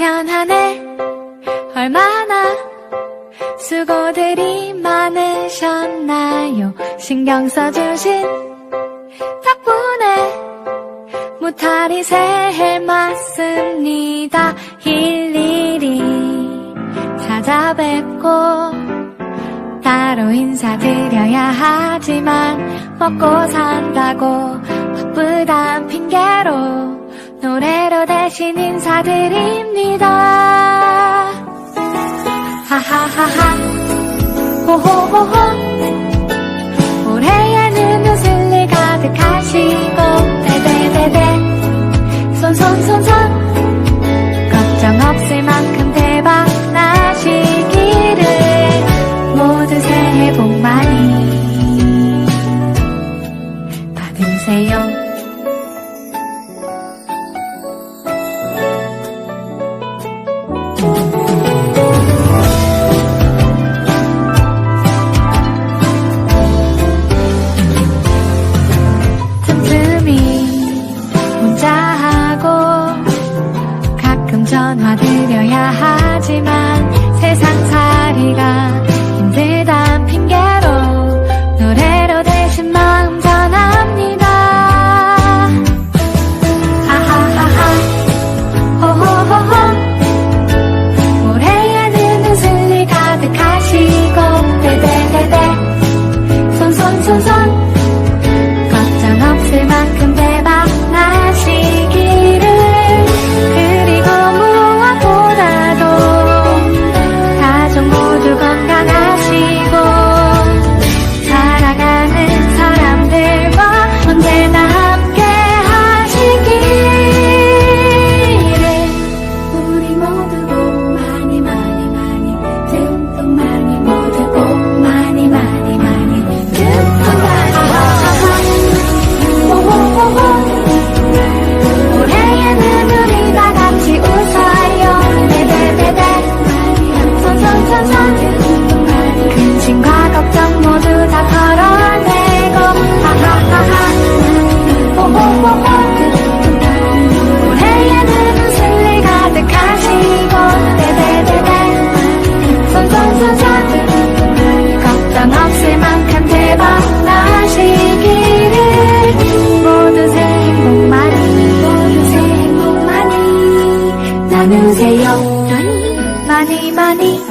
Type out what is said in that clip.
연하네 얼마나 수고들이 많으셨나요? 신경 써주신 덕분에 무탈이 새해 맞습니다. 일일이 찾아뵙고 따로 인사드려야 하지만 먹고 산다고 바쁘단 핑계로 노래로 대신 인사드립니다. 하하하하. 호호호호. 올해에는 웃을 일 가득하시고 데데데데 손손손손. 걱정 없을 만큼 대박 나시기를. 모두 새해 복 많이 받으세요. 전화드려야 하지만 money.